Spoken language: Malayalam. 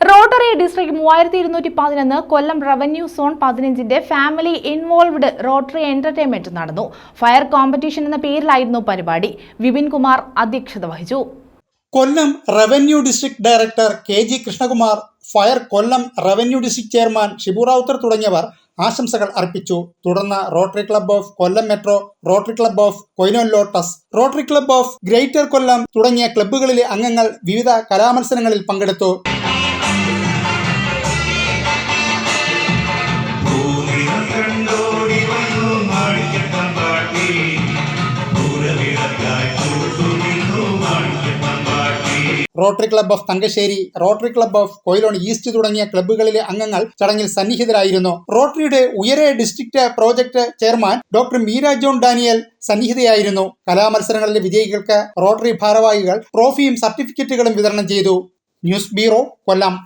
റോട്ടറി ഡിസ്ട്രിക്ട് മൂവായിരത്തി ഇരുന്നൂറ്റി പതിനൊന്ന് കൊല്ലം റവന്യൂ സോൺ പതിനഞ്ചിന്റെ ഫാമിലി ഇൻവോൾവ്ഡ് റോട്ടറി എന്റർടൈൻമെന്റ് നടന്നു. ഫയർ കോമ്പറ്റീഷൻ എന്ന പേരിലായിരുന്നു പരിപാടി. വിപിൻ കുമാർ അധ്യക്ഷത വഹിച്ചു. Kollam revenue district director K G Krishnakumar fire Kollam revenue district chairman Shibu Ravuthar തുടങ്ങിയവർ ആശംസകൾ അർപ്പിച്ചു. തുടർന്ന് Rotary club of Kollam metro Rotary club of Quilon lotus Rotary club of greater Kollam തുടങ്ങിയ ക്ലബ്ബുകളിലെ അംഗങ്ങൾ വിവിധ കലാമത്സരങ്ങളിൽ പങ്കെടുത്തു. Rotary club of Thangassery Rotary club of Quilon east തുടങ്ങിയ ക്ലബ്ബുകളിലെ അംഗങ്ങൾ ചടങ്ങിൽ സന്നിഹിതരായിരുന്നു. റോട്ടറിയുടെ ഉയരെ district project chairman doctor Meera John Daniel സന്നിഹിതയായിരുന്നു. കലാമത്സരങ്ങളിലെ വിജയികൾക്ക് റോട്ടറി ഭാരവാഹികൾ ട്രോഫിയും സർട്ടിഫിക്കറ്റുകളും വിതരണം ചെയ്തു. News bureau Kollam.